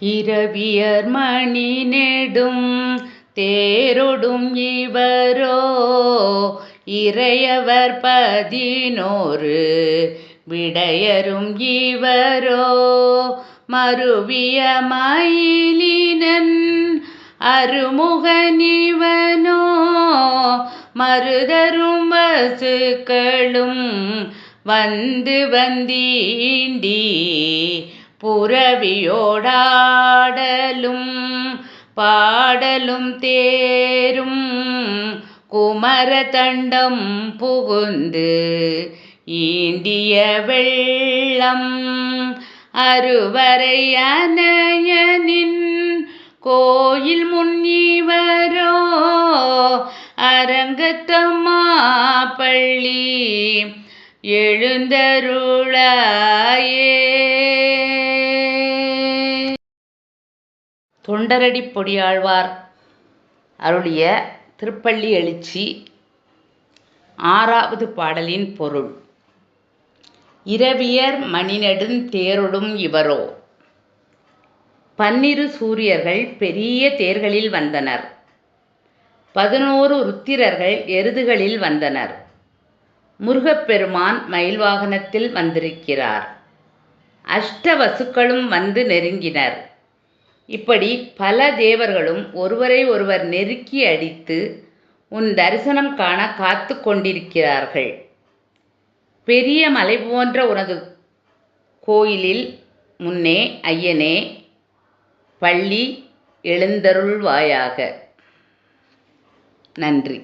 இரவியர் மணி நெடும் தேரொடும் இவரோ இறையவர் பதினோரு விடையரும் இவரோ மருவிய மயிலினன் அருமுகனிவனோ மருதரும் வசுக்களும் வந்து வந்தீண்டி புறவியோடாடலும் பாடலும் தேரும். குமரதண்டம் புகுந்து ஈண்டிய வெள்ளம் அருவரை அனையனின் கோயில் முன்னிவரோ அரங்கத்தம்மா பள்ளி எழுந்தருளாயே. தொண்டரடி பொடியாழ்வார் அருளிய திருப்பள்ளி எழுச்சி ஆறாவது பாடலின் பொருள். இரவியர் மணிநெடுந் தேரொடும் இவரோ. பன்னிரு சூரியர்கள் பெரிய தேர்களில் வந்தனர். பதினோரு ருத்திரர்கள் எருதுகளில் வந்தனர். முருகப்பெருமான் மயில் வாகனத்தில் வந்திருக்கிறார். அஷ்ட வசுக்களும் வந்து நெருங்கினர். இப்படி பல தேவர்களும் ஒருவரை ஒருவர் நெருக்கி அடித்து உன் தரிசனம் காண காத்து கொண்டிருக்கிறார்கள். பெரிய மலை போன்ற உனது கோயிலில் முன்னே ஐயனே பள்ளி எழுந்தருள்வாயாக. நன்றி.